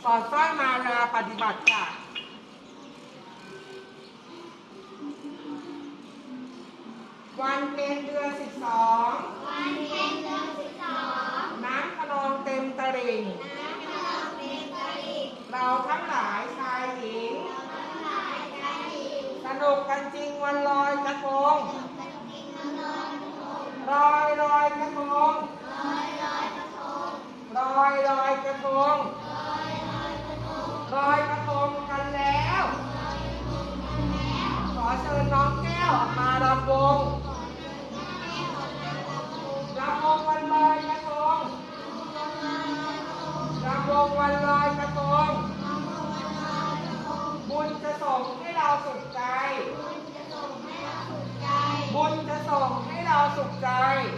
นะคะสอดสร้อยมาลาปฏิบัติค่ะวันเพ็ญเดือนสิบสอง วันเพ็ญเดือนสิบสอง น้ำขนองเต็มตลิ่ง น้ำกำลังเป็นตลิ่ง เราทั้งหลาย องแก้วออกมารำวงก่อนเดินหน้าแม่ออกมาลำวงรำวงวันลอยกระทงลอยลอยกระทงรำวงวันลอยกระทงลำวงวันลอยกระทงบุญจะส่งให้เราสุขใจบุญจะส่งให้เราสุขใจบุญจะส่งให้เราสุขใจ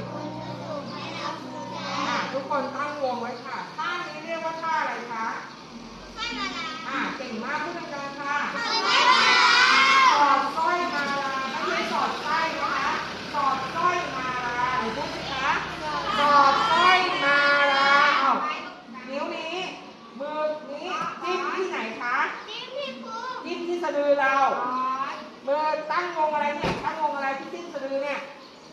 บุญจะส่งให้เราสุขใจอะทุกคนตั้งวงไว้ค่ะท่านี้เรียกว่าท่าอะไรคะให้มาลาอะเก่งมากพูดดังๆค่ะ ให้มาลา สอดสร้อยมาลาไม่ใช่สอดไส้นะคะ สอดสร้อยมาลาหรือพูดสิคะ สอดสร้อยมาลาเอ้านิ้วนี้ มือนี้จิ้มที่ไหนคะ จิ้มพี่ปู จิ้มที่สะดือเรา มือตั้งวงอะไรเนี่ย ตั้งวงอะไรที่จิ้มสะดือเนี่ย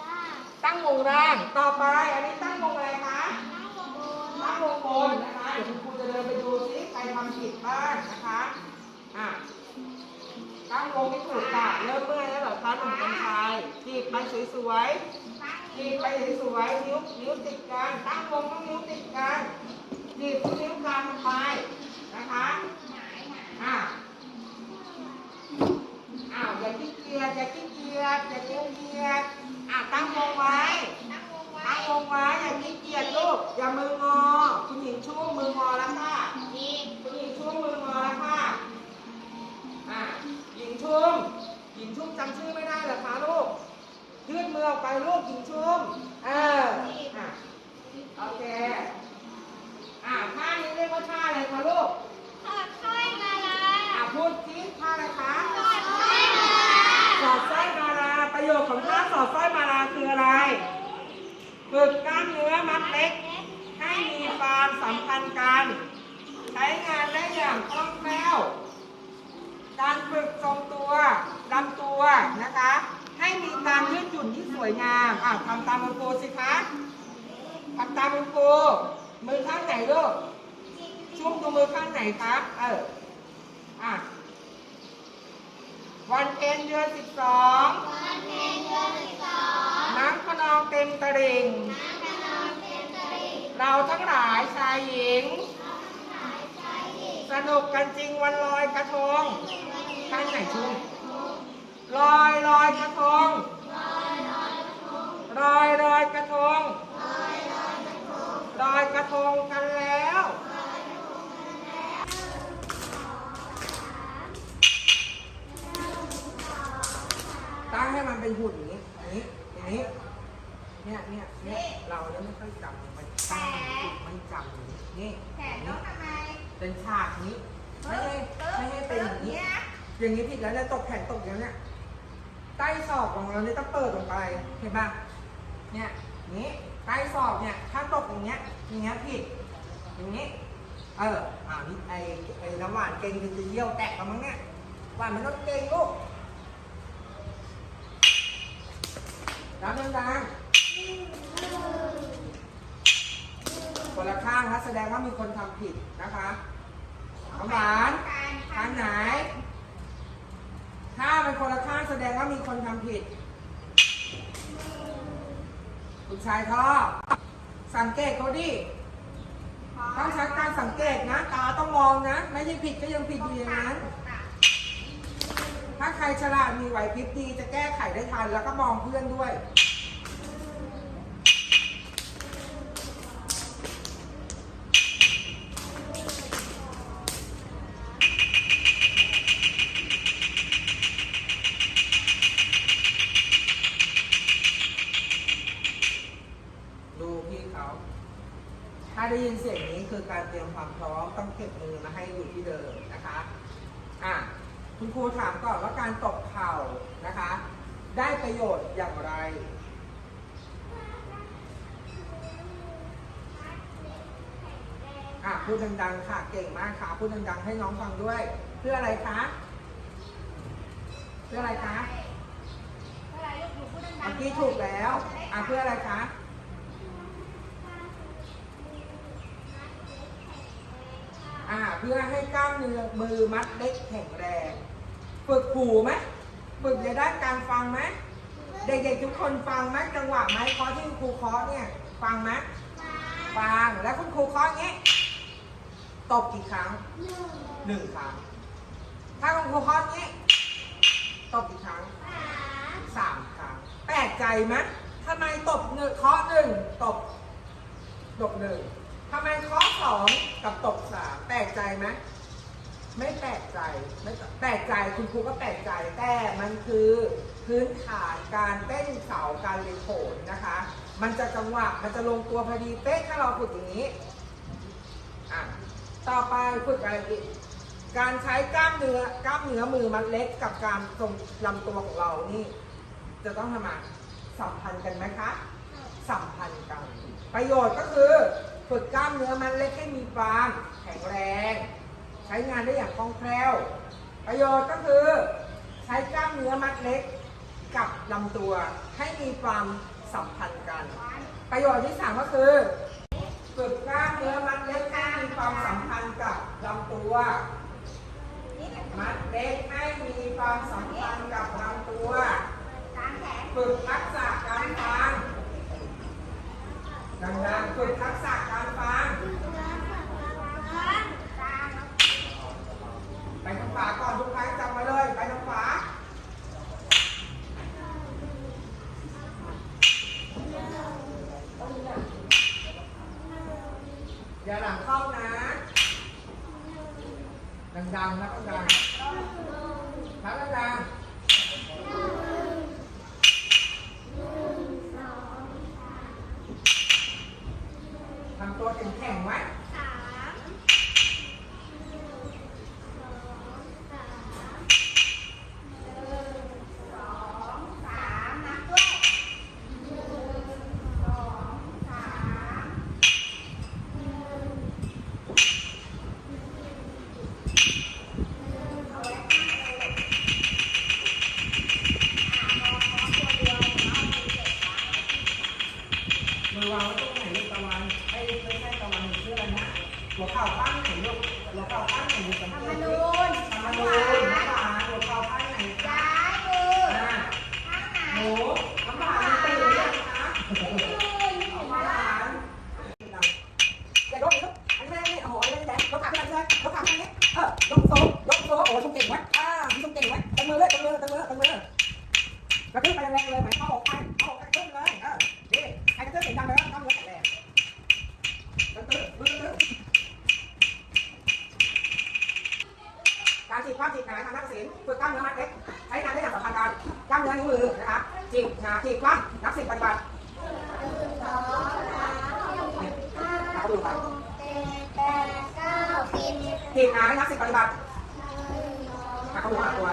ล่า ตั้งวงร่าง ต่อไป อันนี้ตั้งวงอะไรคะ นั่งบน ตั้งวงบนนะคะ เดี๋ยวคุณครูจะเดินไปดูซิใครทำผิดบ้างนะคะ อะ ตั้งวงไม่ถูกค่ะเริ่มเมื่อยแล้วเหรอคะหนุ่มกัญชัยจีบไปสวยๆจีบไปสวยๆนิ้วนิ้วติดกันตั้งวงต้องนิ้วติดกันจีบทุกนิ้วกลางไปนะคะอะอ้าวอย่าขี้เกียจอย่าขี้เกียจอย่าขี้เกียจอะตั้งวงไว้นั่งวงไว้ตั้งวงไว้อย่าขี้เกียจลูกอย่ามืองอ ลูกหญิงชุ่มเอออะโอเค อะท่านี้เรียกว่าท่าอะไรคะลูก ถอดสร้อยมาลา อะพูดสิท่าอะไรคะ ถอดสร้อยมาลา สอดสร้อยมาลาประโยชน์ของท่าสอดสร้อยมาลาคืออะไร ฝึกกล้ามเนื้อมัดเล็ก ให้มีความสัมพันธ์กัน ใช้งานได้อย่างคล่องแคล่ว การฝึกทรงตัวลำตัวนะคะ ให้มีการยืดหยุ่นที่สวยงามอะทำตามมือครูสิคะทำ ตามมือครูมือข้างไหนลูกชุ่มดูมือข้างไหนครับ เออ อะ วันเพ็ญเดือนสิบสองวันเพ็ญเดือนสิบสองน้ำขนองเต็มตลิ่งน้ำกำลังเป็นตลิ่งเราทั้งหลายชายหญิงเราทั้งหลายใจดีสนุกกันจริงวันลอยกระทงวันนี้ข้างไหนชุ่มลอยลอยกระทงลอยลอยกระทงลอยลอยกระทง ลอยลอยกระทง ลอยกระทงกันแล้วลอยกระทงกันแล้วตั้งให้มันเป็นหุ่นอย่างนี้อย่างนี้อย่างนี้ เนี่ยเนี่ยเนี่ยเราเนี่ยไม่ค่อยจำมันตั้งมันจำอย่างนี้นี่แขนต้องทำไมเป็นฉากนี้ไม่ให้ไม่ให้เป็นอย่างนี้ อย่างนี้ผิดแล้วเนี่ยตกแขนตกอย่างเนี้ยใต้ศอกของเราเนี่ยต้องเปิดลงไปเห็นปะเนี่ยนี้ ใต้ศอกเนี่ย ถ้าตกอย่างเงี้ย อย่างเงี้ยผิด อย่างนี้ เอออ่านี่ไอไอน้ำหวานเก่งจะเยี่ยวแตกแล้วมั้งเนี่ย หวานมันต้องเก่งลูกรับดังๆคนละข้างนะแสดงว่ามีคนทำผิดนะคะน้ำหวานข้างไหน ถ้าเป็นคนละข้างแสดงว่ามีคนทำผิด คุณชายท่อสังเกตเขาดิต้องใช้การสังเกตนะ ตาต้องมองนะ ไม่ใช่ผิดก็ยังผิดอยู่อย่างนั้น ถ้าใครฉลาดมีไหวพริบดีจะแก้ไขได้ทัน แล้วก็มองเพื่อนด้วย ดูพี่เขา ถ้าได้ยินเสียงนี้ คือการเตรียมความพร้อมต้องเก็บมือมาให้อยู่ที่เดิมนะคะอะคุณครูถามก่อนว่าการตบเข่านะคะ ได้ประโยชน์อย่างไรพูดดังๆค่ะเก่งมากค่ะพูดดังๆให้น้องฟังด้วย เพื่ออะไรคะเพื่ออะไรคะเมื่อไหรลูกหนูพูดดังๆเมื่อกี้ถูกแล้วอะเพื่ออะไรคะ อ่า เพื่อให้กล้ามเนื้อมือมัดเล็กแข็งแรง ฝึกหูไหมฝึกในด้การฟังไหมเด็กๆทุกคนฟังไหมจังหวะไม้คาะที่ครูเคาะเนี่ย ฟังไหมฟังแล้วคุณครูเคาะอย่างนี้ตบกี่ครั้งหนึ่งครั้ง ถ้าคุณครูเคาะอย่างนี้ตบกี่ครั้งสามครั้งแปลกใจไหมทำไมตบหนึ่งเคาะหนึ่งตบตบหนึ่งทำไมเคาะสองกับตบส ลกใจไหมไม่แปลกใจไม่แปลกใจคุณครูก็แปลกใจแต่มันคือพื้นฐานการเต้นเสาการเรียนโขนนะคะ มันจะจังหวะมันจะลงตัวพอดีเป๊ะถ้าเราฝึกอย่างนี้อะต่อไปฝึกอะไรอีกการใช้กล้ามเนื้อกล้ามเนื้อมือมันเล็กกับการตรงลำตัวของเรานี่ จะต้องทำไมสัมพันธ์กันไหมคะ สัมพันธ์กัน ประโยชน์ก็คือ ฝึกกล้ามเนื้อมันเล็กให้มีความแข็งแรง ใช้งานได้อย่างคล่องแคล่ว ประโยชน์ก็คือใช้กล้ามเนื้อมัดเล็กกับลำตัวให้มีความสัมพันธ์กัน ประโยชน์ที่สามก็คือฝึกกล้ามเนื้อมัดเล็กให้มีความสัมพันธ์กับลำตัว มัดเล็กให้มีความสัมพันธ์กับลำตัวฝึกทักษะการฟังดังๆฝึกทักษะการฟัง กลาง ไปทางขวาก่อนทุกครั้งจำไว้เลย ไปทางขวา อย่าหลังเข้านะ ดังๆนะดังๆนะดังๆทำ ตัวแข็งๆไว้ สามสองสามนับด้วยสองสามเอาไว้ข้างเลยอ่ามองมองตัวเดียวเอามือเก็บไว้ มือวางไว้ตรงไหนลูกตะวันไอ้ไม่ใช่ตะวันชื่ออะไรนะหัวเข่าข้างไหนลูกหัวเข่าข้างไหนลูกสัง ธร เก รม ต นู ดิ ญ ธรรม ข นู วา ญน้ำหวานหัวเข่าข้างไหนคะ ซ้ายมือ อ่า ข้างไหน หนูน้ำหวานตื่นหรือยังคะ มือ น้ำหวานอย่าโดนลูกอันนี้ไม่ได้โอ้โหอันนี้แดงยกขาขึ้นมาเลยยกขาขึ้นมาเนี่ยเออยกโซ่ยกโซ่โอ้ชมเก่งไว้อ่าชมเก่งไว้ตั้งมือเลยตั้งมือตั้งมือตั้งมือกระทืบไป แรงๆเลยเหมือนเข้าอกไปเข้าอกกระทืบเลยเออดีใครกระทืบเสียงดังไปแล้วต้องมือแข็งแรงกระทืบมือกระทืบการฉีดความฉีดหนทางนักศิลป์ฝึกกล้ามเนื้อมัดเล็กใช้งานได้อย่างสัมพันธ์กันกล้ามเนื้อนิ้วมือนะคะฉีดหนาฉีดความนับสิบปฏิบัติสองสามสี่ห้าหกเจ็ดแปดเก้าสิบนาให้นับสิบปฏิบัติหนึ่งสองอะเขาดูหาตัว